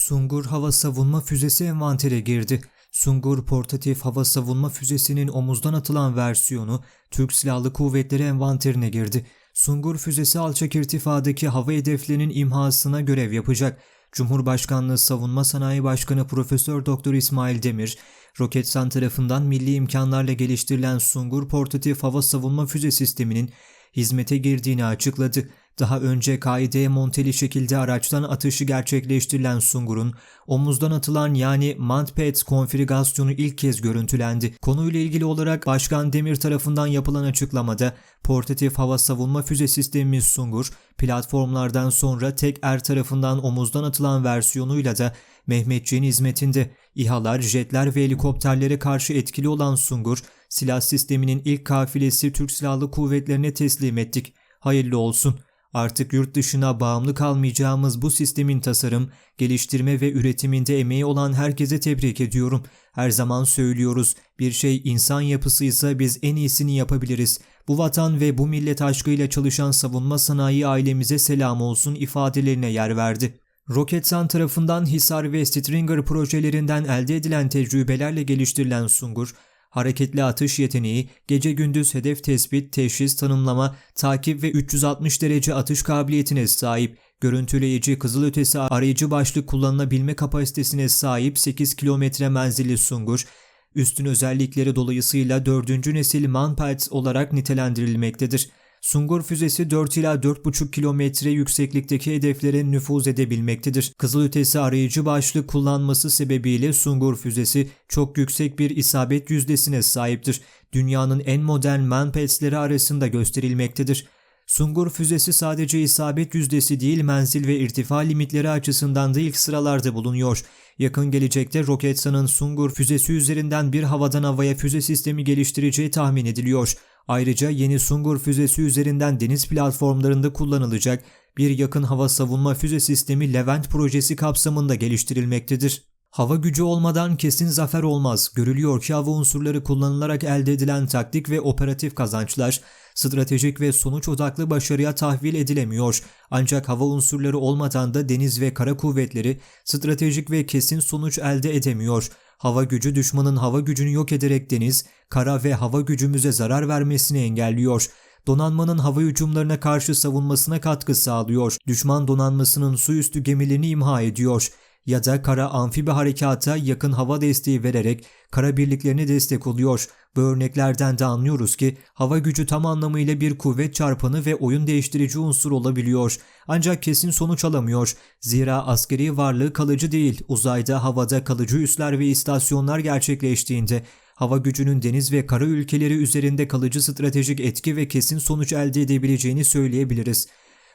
Sungur hava savunma füzesi envantere girdi. Sungur portatif hava savunma füzesinin omuzdan atılan versiyonu Türk Silahlı Kuvvetleri envanterine girdi. Sungur füzesi alçak irtifadaki hava hedeflerinin imhasına görev yapacak. Cumhurbaşkanlığı Savunma Sanayi Başkanı Profesör Doktor İsmail Demir, Roketsan tarafından milli imkanlarla geliştirilen Sungur portatif hava savunma füze sisteminin hizmete girdiğini açıkladı. Daha önce kaideye monteli şekilde araçtan atışı gerçekleştirilen Sungur'un omuzdan atılan yani Mantpet konfigürasyonu ilk kez görüntülendi. Konuyla ilgili olarak Başkan Demir tarafından yapılan açıklamada portatif hava savunma füze sistemimiz Sungur, platformlardan sonra tek er tarafından omuzdan atılan versiyonuyla da Mehmetçiğin hizmetinde. İHA'lar, jetler ve helikopterlere karşı etkili olan Sungur, silah sisteminin ilk kafilesi Türk Silahlı Kuvvetlerine teslim ettik. Hayırlı olsun. Artık yurt dışına bağımlı kalmayacağımız bu sistemin tasarım, geliştirme ve üretiminde emeği olan herkese tebrik ediyorum. Her zaman söylüyoruz, bir şey insan yapısıysa biz en iyisini yapabiliriz. Bu vatan ve bu millet aşkıyla çalışan savunma sanayi ailemize selam olsun ifadelerine yer verdi. Roketsan tarafından Hisar ve Stringer projelerinden elde edilen tecrübelerle geliştirilen Sungur, hareketli atış yeteneği, gece gündüz hedef tespit, teşhis, tanımlama, takip ve 360 derece atış kabiliyetine sahip, görüntüleyici, kızılötesi arayıcı başlık kullanılabilme kapasitesine sahip 8 kilometre menzilli Sungur, üstün özellikleri dolayısıyla 4. nesil Manpelt olarak nitelendirilmektedir. Sungur füzesi 4 ila 4,5 kilometre yükseklikteki hedeflere nüfuz edebilmektedir. Kızılötesi arayıcı başlık kullanması sebebiyle Sungur füzesi çok yüksek bir isabet yüzdesine sahiptir. Dünyanın en modern manpelsleri arasında gösterilmektedir. Sungur füzesi sadece isabet yüzdesi değil menzil ve irtifa limitleri açısından da ilk sıralarda bulunuyor. Yakın gelecekte Roketsan'ın Sungur füzesi üzerinden bir havadan havaya füze sistemi geliştireceği tahmin ediliyor. Ayrıca yeni Sungur füzesi üzerinden deniz platformlarında kullanılacak bir yakın hava savunma füze sistemi Levent projesi kapsamında geliştirilmektedir. Hava gücü olmadan kesin zafer olmaz. Görülüyor ki hava unsurları kullanılarak elde edilen taktik ve operatif kazançlar stratejik ve sonuç odaklı başarıya tahvil edilemiyor. Ancak hava unsurları olmadan da deniz ve kara kuvvetleri stratejik ve kesin sonuç elde edemiyor. Hava gücü düşmanın hava gücünü yok ederek deniz, kara ve hava gücümüze zarar vermesini engelliyor. Donanmanın hava hücumlarına karşı savunmasına katkı sağlıyor. Düşman donanmasının su üstü gemilerini imha ediyor ya da kara amfibi harekata yakın hava desteği vererek kara birliklerine destek oluyor. Bu örneklerden de anlıyoruz ki hava gücü tam anlamıyla bir kuvvet çarpanı ve oyun değiştirici unsur olabiliyor. Ancak kesin sonuç alamıyor. Zira askeri varlığı kalıcı değil. Uzayda havada kalıcı üsler ve istasyonlar gerçekleştiğinde hava gücünün deniz ve kara ülkeleri üzerinde kalıcı stratejik etki ve kesin sonuç elde edebileceğini söyleyebiliriz.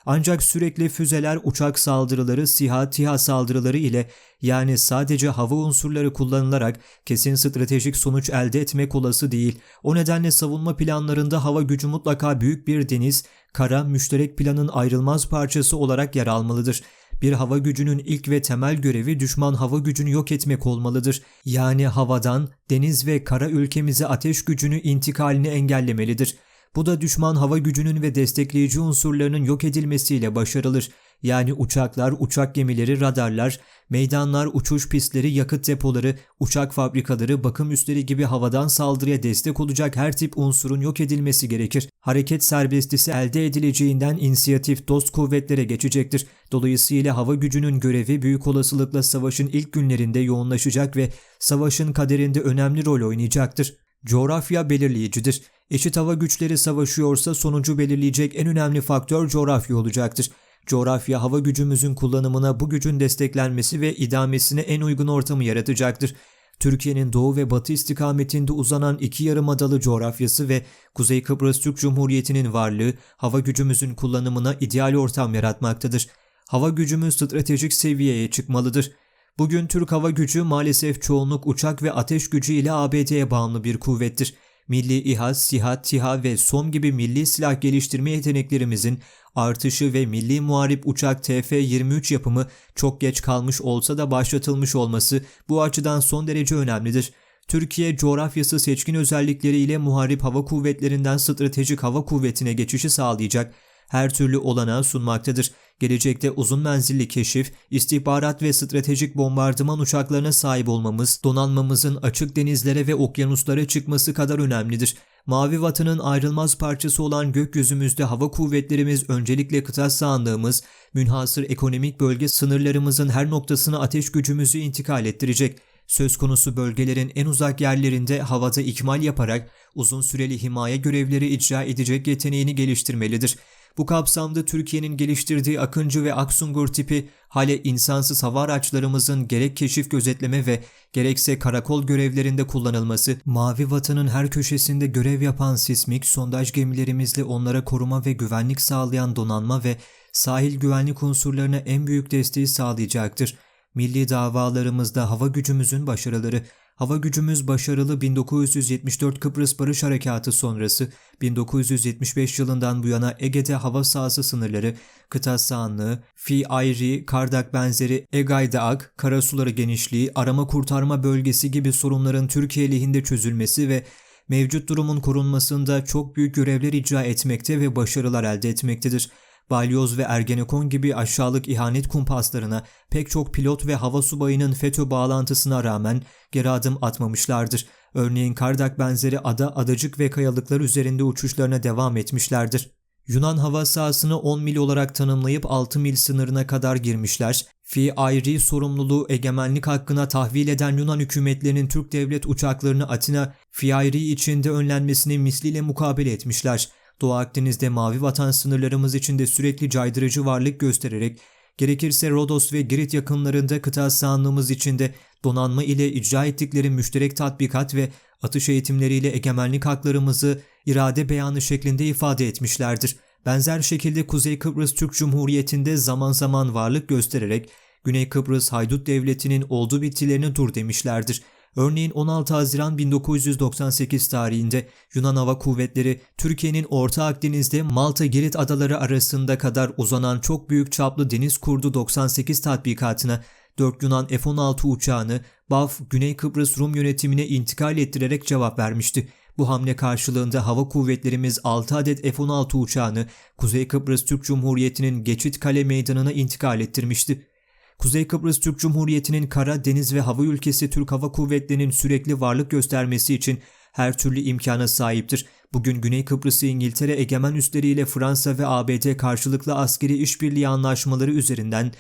Ancak sürekli füzeler, uçak saldırıları, SİHA, TİHA saldırıları ile yani sadece hava unsurları kullanılarak kesin stratejik sonuç elde etmek olası değil. O nedenle savunma planlarında hava gücü mutlaka büyük bir deniz, kara, müşterek planın ayrılmaz parçası olarak yer almalıdır. Bir hava gücünün ilk ve temel görevi düşman hava gücünü yok etmek olmalıdır. Yani havadan, deniz ve kara ülkemize ateş gücünü intikalini engellemelidir. Bu da düşman hava gücünün ve destekleyici unsurlarının yok edilmesiyle başarılır. Yani uçaklar, uçak gemileri, radarlar, meydanlar, uçuş pistleri, yakıt depoları, uçak fabrikaları, bakım üsleri gibi havadan saldırıya destek olacak her tip unsurun yok edilmesi gerekir. Hareket serbestisi elde edileceğinden inisiyatif dost kuvvetlere geçecektir. Dolayısıyla hava gücünün görevi büyük olasılıkla savaşın ilk günlerinde yoğunlaşacak ve savaşın kaderinde önemli rol oynayacaktır. Coğrafya belirleyicidir. Eşit hava güçleri savaşıyorsa sonucu belirleyecek en önemli faktör coğrafya olacaktır. Coğrafya hava gücümüzün kullanımına bu gücün desteklenmesi ve idamesine en uygun ortamı yaratacaktır. Türkiye'nin doğu ve batı istikametinde uzanan iki yarımadalı coğrafyası ve Kuzey Kıbrıs Türk Cumhuriyeti'nin varlığı hava gücümüzün kullanımına ideal ortam yaratmaktadır. Hava gücümüz stratejik seviyeye çıkmalıdır. Bugün Türk hava gücü maalesef çoğunluk uçak ve ateş gücü ile ABD'ye bağımlı bir kuvvettir. Milli İHA, SİHA, TİHA ve SOM gibi milli silah geliştirme yeteneklerimizin artışı ve milli muharip uçak TF-23 yapımı çok geç kalmış olsa da başlatılmış olması bu açıdan son derece önemlidir. Türkiye coğrafyası seçkin özellikleriyle muharip hava kuvvetlerinden stratejik hava kuvvetine geçişi sağlayacak her türlü olanağı sunmaktadır. Gelecekte uzun menzilli keşif, istihbarat ve stratejik bombardıman uçaklarına sahip olmamız, donanmamızın açık denizlere ve okyanuslara çıkması kadar önemlidir. Mavi vatanın ayrılmaz parçası olan gökyüzümüzde hava kuvvetlerimiz öncelikle kıta sahanlığımız, münhasır ekonomik bölge sınırlarımızın her noktasına ateş gücümüzü intikal ettirecek. Söz konusu bölgelerin en uzak yerlerinde havada ikmal yaparak uzun süreli himaye görevleri icra edecek yeteneğini geliştirmelidir. Bu kapsamda Türkiye'nin geliştirdiği Akıncı ve Aksungur tipi hale insansız hava araçlarımızın gerek keşif gözetleme ve gerekse karakol görevlerinde kullanılması, Mavi Vatan'ın her köşesinde görev yapan sismik sondaj gemilerimizle onlara koruma ve güvenlik sağlayan donanma ve sahil güvenlik unsurlarına en büyük desteği sağlayacaktır. Milli davalarımızda hava gücümüzün başarıları, hava gücümüz başarılı 1974 Kıbrıs Barış Harekatı sonrası 1975 yılından bu yana Ege'de hava sahası sınırları, kıta sahanlığı, Fi Ayri, Kardak benzeri Egay'da Ak, karasuları genişliği, arama kurtarma bölgesi gibi sorunların Türkiye lehinde çözülmesi ve mevcut durumun korunmasında çok büyük görevler icra etmekte ve başarılar elde etmektedir. Balyoz ve Ergenekon gibi aşağılık ihanet kumpaslarına pek çok pilot ve hava subayının FETÖ bağlantısına rağmen geri adım atmamışlardır. Örneğin Kardak benzeri ada, adacık ve kayalıklar üzerinde uçuşlarına devam etmişlerdir. Yunan hava sahasını 10 mil olarak tanımlayıp 6 mil sınırına kadar girmişler. Fi ayrı sorumluluğu egemenlik hakkına tahvil eden Yunan hükümetlerinin Türk devlet uçaklarını Atina, Fi ayrı içinde önlenmesini misliyle mukabele etmişler. Doğu Akdeniz'de mavi vatan sınırlarımız içinde sürekli caydırıcı varlık göstererek, gerekirse Rodos ve Girit yakınlarında kıta sahanlığımız içinde donanma ile icra ettikleri müşterek tatbikat ve atış eğitimleriyle egemenlik haklarımızı irade beyanı şeklinde ifade etmişlerdir. Benzer şekilde Kuzey Kıbrıs Türk Cumhuriyeti'nde zaman zaman varlık göstererek Güney Kıbrıs Haydut Devleti'nin oldu bittilerini dur demişlerdir. Örneğin 16 Haziran 1998 tarihinde Yunan Hava Kuvvetleri Türkiye'nin Orta Akdeniz'de Malta Girit adaları arasında kadar uzanan çok büyük çaplı deniz kurdu 98 tatbikatına 4 Yunan F-16 uçağını BAF Güney Kıbrıs Rum yönetimine intikal ettirerek cevap vermişti. Bu hamle karşılığında hava kuvvetlerimiz 6 adet F-16 uçağını Kuzey Kıbrıs Türk Cumhuriyeti'nin Geçit Kale Meydanı'na intikal ettirmişti. Kuzey Kıbrıs Türk Cumhuriyeti'nin kara, deniz ve hava ülkesi Türk Hava Kuvvetleri'nin sürekli varlık göstermesi için her türlü imkana sahiptir. Bugün Güney Kıbrıs'ı İngiltere egemen üstleriyle Fransa ve ABD karşılıklı askeri işbirliği anlaşmaları üzerinden,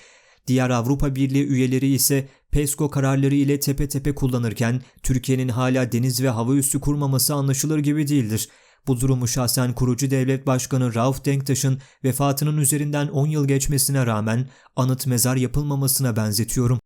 diğer Avrupa Birliği üyeleri ise PESCO kararları ile tepe tepe kullanırken Türkiye'nin hala deniz ve hava üssü kurmaması anlaşılır gibi değildir. Bu durumu şahsen kurucu devlet başkanı Rauf Denktaş'ın vefatının üzerinden 10 yıl geçmesine rağmen anıt mezar yapılmamasına benzetiyorum.